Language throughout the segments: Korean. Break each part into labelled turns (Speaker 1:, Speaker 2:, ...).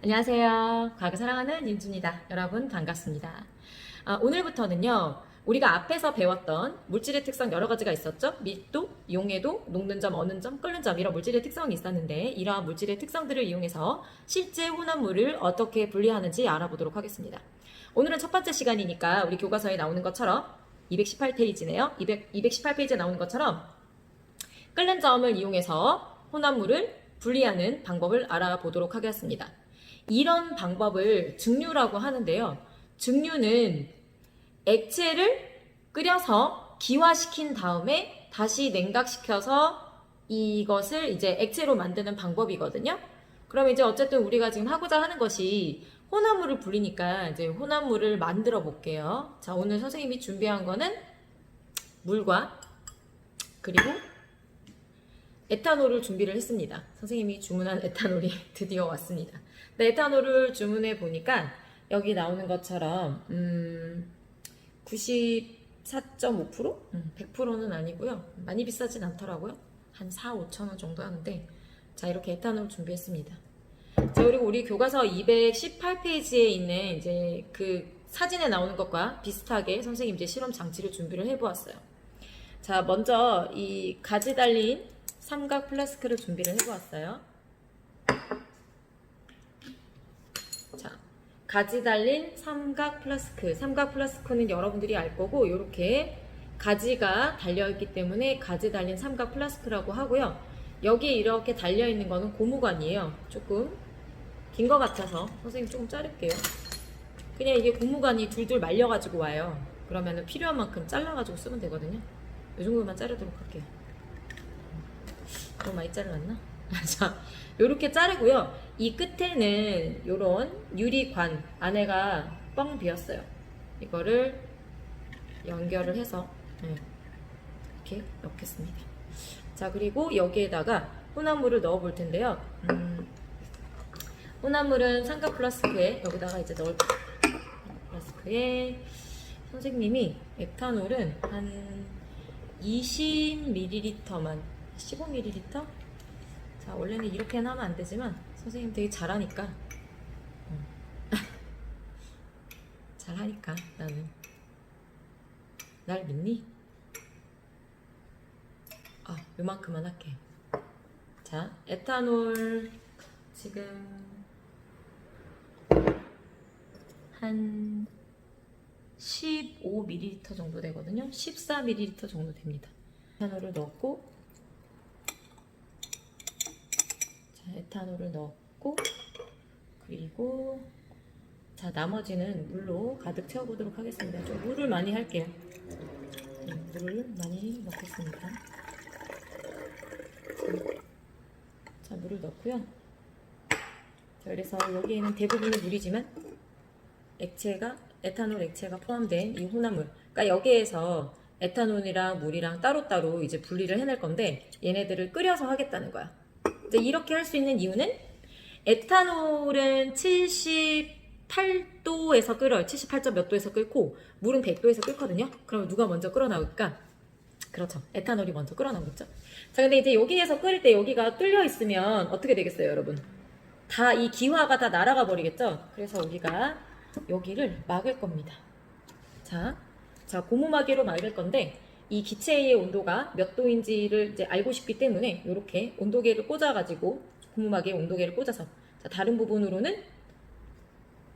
Speaker 1: 안녕하세요. 과학을 사랑하는 윤준이다. 여러분 반갑습니다. 아, 오늘부터는요. 우리가 앞에서 배웠던 물질의 특성 여러 가지가 있었죠. 밀도, 용해도, 녹는 점, 어는 점, 끓는 점 이런 물질의 특성이 있었는데 이러한 물질의 특성들을 이용해서 실제 혼합물을 어떻게 분리하는지 알아보도록 하겠습니다. 오늘은 첫 번째 시간이니까 우리 교과서에 나오는 것처럼 218페이지네요. 200, 218페이지에 나오는 것처럼 끓는 점을 이용해서 혼합물을 분리하는 방법을 알아보도록 하겠습니다. 이런 방법을 증류라고 하는데요. 증류는 액체를 끓여서 기화시킨 다음에 다시 냉각시켜서 이것을 이제 액체로 만드는 방법이거든요. 그럼 이제 어쨌든 우리가 지금 하고자 하는 것이 혼합물을 불리니까 이제 혼합물을 만들어 볼게요. 자, 오늘 선생님이 준비한 거는 물과 그리고 에탄올을 준비를 했습니다. 선생님이 주문한 에탄올이 드디어 왔습니다. 네, 에탄올을 주문해 보니까 여기 나오는 것처럼 음, 94.5%? 음, 100%는 아니고요. 많이 비싸진 않더라고요. 한 4, 5천 원 정도 하는데 자, 이렇게 에탄올 준비했습니다. 자, 그리고 우리 교과서 218페이지에 있는 이제 그 사진에 나오는 것과 비슷하게 선생님 이제 실험 장치를 준비를 해 보았어요. 자, 먼저 이 가지 달린 삼각 플라스크를 준비를 해보았어요. 자, 가지 달린 삼각 플라스크. 삼각 플라스크는 여러분들이 알 거고, 이렇게 가지가 달려 있기 때문에 가지 달린 삼각 플라스크라고 하고요. 여기에 이렇게 달려 있는 거는 고무관이에요. 조금 긴것 같아서 선생님 조금 자를게요. 그냥 이게 고무관이 둘둘 말려가지고 와요. 그러면 필요한 만큼 잘라가지고 쓰면 되거든요. 이 정도만 자르도록 할게요. 너무 많이 잘랐나? 자, 요렇게 자르고요. 이 끝에는 요런 유리관 안에가 뻥 비었어요. 이거를 연결을 해서 네, 이렇게 넣겠습니다. 자, 그리고 여기에다가 혼합물을 넣어 볼 텐데요. 음, 혼합물은 삼각 플라스크에 여기다가 이제 넣을 플라스크에 선생님이 에탄올은 한 20ml만 15ml? 자, 원래는 이렇게는 하면 안 되지만 선생님 되게 잘하니까 음. 잘하니까 나는 날 믿니? 아, 요만큼만 할게. 자, 에탄올 지금 한 15ml 정도 되거든요. 14ml 정도 됩니다. 에탄올을 넣고 자, 에탄올을 넣고 그리고 자 나머지는 물로 가득 채워보도록 하겠습니다. 좀 물을 많이 할게요. 네, 물을 많이 넣겠습니다. 자 물을 넣고요. 자, 그래서 여기에는 대부분이 물이지만 액체가 에탄올 액체가 포함된 이 혼합물. 그러니까 여기에서 에탄올이랑 물이랑 따로따로 이제 분리를 해낼 건데 얘네들을 끓여서 하겠다는 거야. 이제 이렇게 할 수 있는 이유는 에탄올은 78도에서 끓어요. 78점 몇 도에서 끓고 물은 100도에서 끓거든요. 그러면 누가 먼저 끓어 나올까? 그렇죠. 에탄올이 먼저 끓어 나오겠죠. 자, 근데 이제 여기에서 끓일 때 여기가 뚫려 있으면 어떻게 되겠어요, 여러분? 다 이 기화가 다 날아가 버리겠죠? 그래서 우리가 여기를 막을 겁니다. 자, 자 고무마개로 막을 건데 이 기체의 온도가 몇 도인지를 이제 알고 싶기 때문에 이렇게 온도계를 꽂아가지고 고무마개 온도계를 꽂아서 자, 다른 부분으로는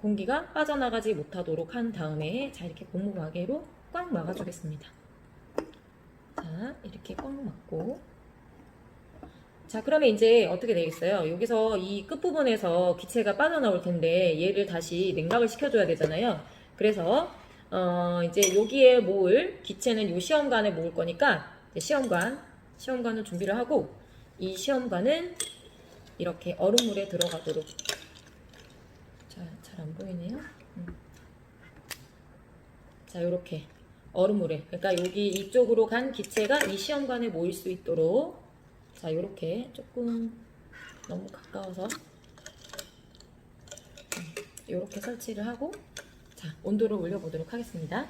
Speaker 1: 공기가 빠져나가지 못하도록 한 다음에 자 이렇게 고무마개로 꽉 막아주겠습니다. 자 이렇게 꽉 막고 자 그러면 이제 어떻게 되겠어요? 여기서 이 끝부분에서 기체가 빠져나올 텐데 얘를 다시 냉각을 시켜줘야 되잖아요. 그래서 어 이제 여기에 모을 기체는 요 시험관에 모을 거니까 시험관 시험관을 준비를 하고 이 시험관은 이렇게 얼음물에 들어가도록 자잘 안 보이네요. 음. 자 이렇게 얼음물에 그러니까 여기 이쪽으로 간 기체가 이 시험관에 모일 수 있도록 자 이렇게 조금 너무 가까워서 이렇게 설치를 하고 자 온도를 올려보도록 하겠습니다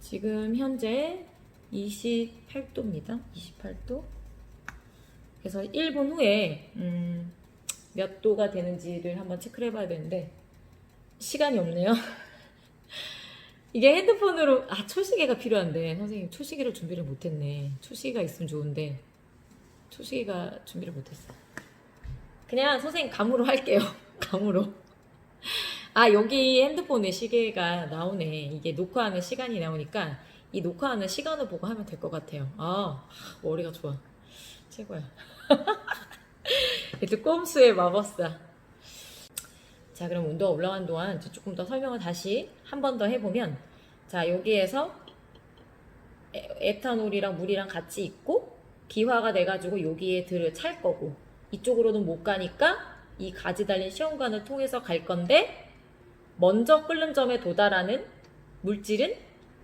Speaker 1: 지금 현재 28도입니다 28도 그래서 1분 후에 음, 몇 도가 되는지를 한번 체크를 해봐야 되는데 시간이 없네요. 이게 핸드폰으로 아 초시계가 필요한데 선생님 초시계를 준비를 못했네. 초시계가 있으면 좋은데 초시계가 준비를 못했어. 그냥 선생님 감으로 할게요. 감으로. 아 여기 핸드폰에 시계가 나오네. 이게 녹화하는 시간이 나오니까 이 녹화하는 시간을 보고 하면 될 것 같아요. 아 머리가 좋아. 최고야. 이제 꼼수의 마법사. 자, 그럼 온도가 올라간 동안 조금 더 설명을 다시 한 번 더 해보면, 자, 여기에서 에- 에탄올이랑 물이랑 같이 있고, 기화가 돼가지고 여기에 들을 찰 거고, 이쪽으로는 못 가니까 이 가지 달린 시험관을 통해서 갈 건데, 먼저 끓는 점에 도달하는 물질은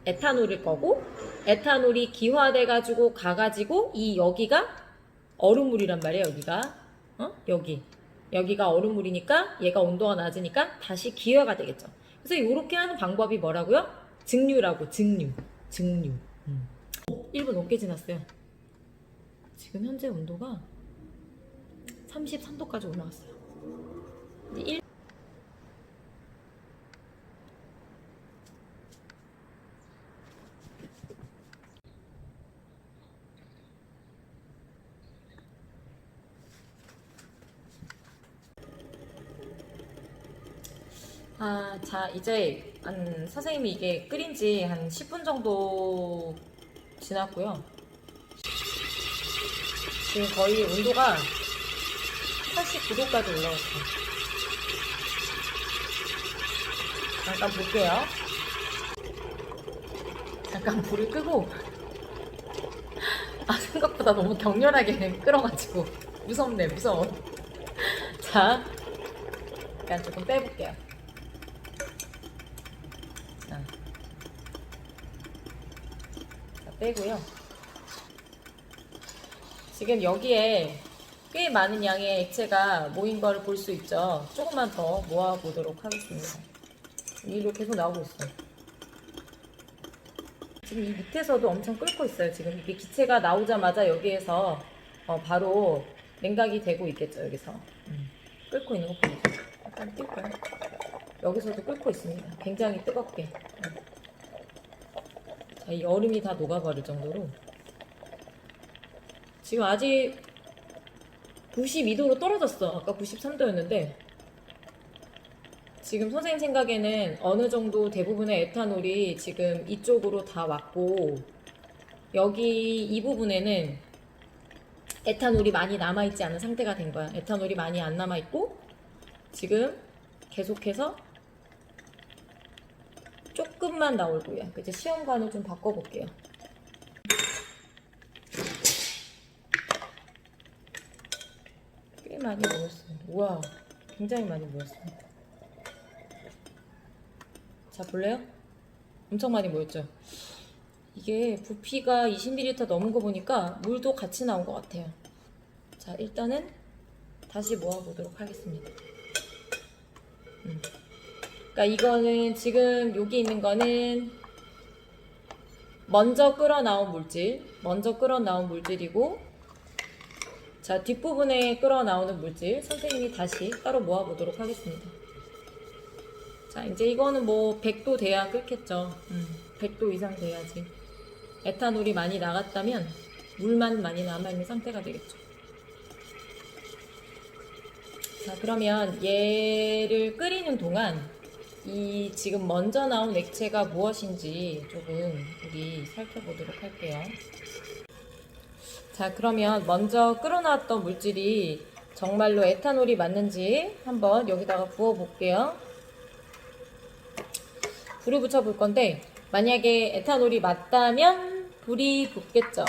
Speaker 1: 에탄올일 거고, 에탄올이 기화돼 가지고 가 가지고 이 여기가 얼음물이란 말이에요, 여기가. 어? 여기. 여기가 얼음물이니까 얘가 온도가 낮으니까 다시 기회가 되겠죠. 그래서 이렇게 하는 방법이 뭐라고요? 증류라고, 증류. 증류. 음. 1분 넘게 지났어요. 지금 현재 온도가 33도까지 올라왔어요 일- 아, 자, 이제 한 선생님이 이게 끓인 지 한 10분 정도 지났고요. 지금 거의 온도가 89도까지 올라왔어요. 잠깐 볼게요. 잠깐 불을 끄고 아 생각보다 너무 격렬하게 끓어가지고 무섭네 무서워. 자, 약간 조금 빼볼게요. 자, 자, 빼고요. 지금 여기에 꽤 많은 양의 액체가 모인 거를 볼수 있죠. 조금만 더 모아보도록 하겠습니다. 위로 계속 나오고 있어요. 지금 이 밑에서도 엄청 끓고 있어요. 지금 이게 기체가 나오자마자 여기에서 어, 바로 냉각이 되고 있겠죠. 여기서 음, 끓고 있는 거 보이죠? 약간 띄울까요? 여기서도 끓고 있습니다. 굉장히 뜨겁게. 음. 자, 이 얼음이 다 녹아버릴 정도로 지금 아직 92도로 떨어졌어. 아까 93도였는데 지금 선생님 생각에는 어느 정도 대부분의 에탄올이 지금 이쪽으로 다 왔고 여기 이 부분에는 에탄올이 많이 남아있지 않은 상태가 된 거야. 에탄올이 많이 안 남아있고 지금 계속해서 조금만 나올 거야. 이제 시험관을 좀 바꿔볼게요. 꽤 많이 모였어요. 우와, 굉장히 많이 모였어요. 자, 볼래요? 엄청 많이 모였죠? 이게 부피가 20ml 넘은 거 보니까 물도 같이 나온 것 같아요. 자, 일단은 다시 모아보도록 하겠습니다. 음. 그러니까 이거는 지금 여기 있는 거는 먼저 끓어 나온 물질, 먼저 끓어 나온 물질이고 자, 뒷부분에 끓어 나오는 물질 선생님이 다시 따로 모아보도록 하겠습니다. 자, 이제 이거는 뭐 100도 돼야 끓겠죠. 음, 100도 이상 돼야지. 에탄올이 많이 나갔다면 물만 많이 남아있는 상태가 되겠죠. 자, 그러면 얘를 끓이는 동안 이 지금 먼저 나온 액체가 무엇인지 조금 우리 살펴보도록 할게요. 자, 그러면 먼저 끓어놨던 물질이 정말로 에탄올이 맞는지 한번 여기다가 부어 볼게요. 불을 붙여 볼 건데 만약에 에탄올이 맞다면 불이 붙겠죠.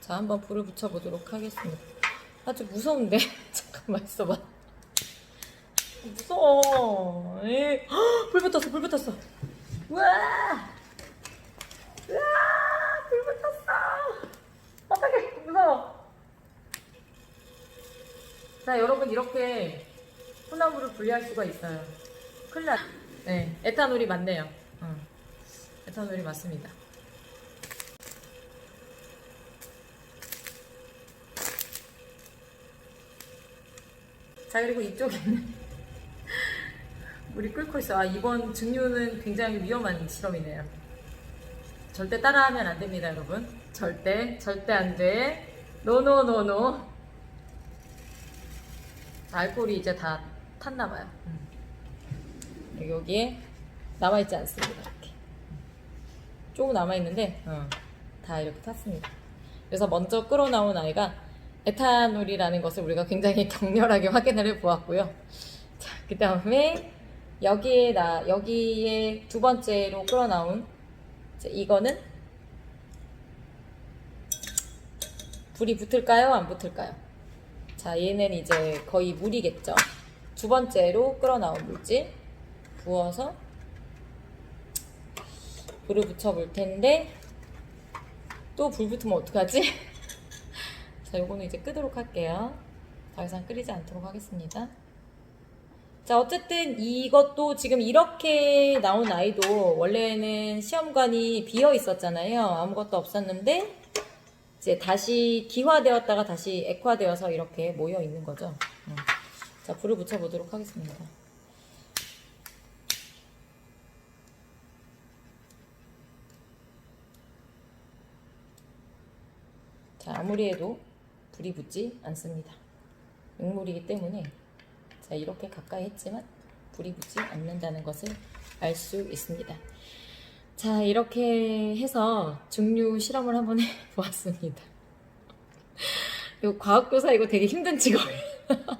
Speaker 1: 자, 한번 불을 붙여 보도록 하겠습니다. 아주 무서운데 잠깐만 있어봐. 무서워. 에이. 헉, 불 붙었어, 불 붙었어. 우와! 우와! 불 붙었어! 어떡해, 무서워. 자, 여러분, 이렇게 소나무를 분리할 수가 있어요. 큰일 나. 네, 에탄올이 맞네요. 응. 에탄올이 맞습니다. 자 그리고 이쪽에는 물이 끓고 있어. 아 이번 증류는 굉장히 위험한 실험이네요. 절대 따라하면 안 됩니다, 여러분. 절대 절대 안 돼. 노노노노. 자, 알코올이 이제 다 탔나 봐요. 음. 여기에 남아 있지 않습니다. 이렇게. 조금 남아 있는데 어, 다 이렇게 탔습니다. 그래서 먼저 끓어 나온 아이가 에탄올이라는 것을 우리가 굉장히 격렬하게 확인을 해 보았고요. 자, 그 다음에 여기에 나 여기에 두 번째로 끓어 나온 이제 이거는 불이 붙을까요? 안 붙을까요? 자, 얘는 이제 거의 물이겠죠. 두 번째로 끓어 나온 물질 부어서 불을 붙여 볼 텐데 또 불 붙으면 어떡하지? 자, 요거는 이제 끄도록 할게요. 더 이상 끓이지 않도록 하겠습니다. 자, 어쨌든 이것도 지금 이렇게 나온 아이도 원래는 시험관이 비어 있었잖아요. 아무것도 없었는데 이제 다시 기화되었다가 다시 액화되어서 이렇게 모여 있는 거죠. 음. 자, 불을 붙여 보도록 하겠습니다. 자, 아무리 해도 불이 붙지 않습니다. 맹물이기 때문에 자, 이렇게 가까이 했지만 불이 붙지 않는다는 것을 알 수 있습니다. 자, 이렇게 해서 증류 실험을 한번 해 보았습니다. 이거 과학교사 이거 되게 힘든 직업이에요.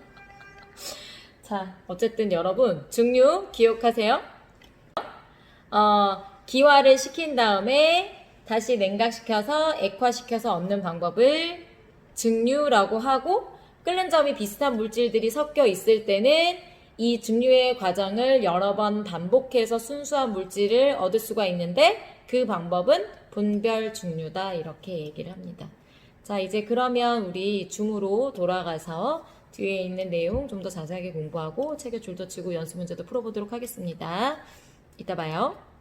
Speaker 1: 자, 어쨌든 여러분, 증류 기억하세요. 어, 기화를 시킨 다음에 다시 냉각시켜서 액화시켜서 얻는 방법을 증류라고 하고 끓는 점이 비슷한 물질들이 섞여 있을 때는 이 증류의 과정을 여러 번 반복해서 순수한 물질을 얻을 수가 있는데 그 방법은 분별 증류다 이렇게 얘기를 합니다. 자 이제 그러면 우리 줌으로 돌아가서 뒤에 있는 내용 좀 더 자세하게 공부하고 책에 줄도 치고 연습 문제도 풀어보도록 하겠습니다. 이따 봐요.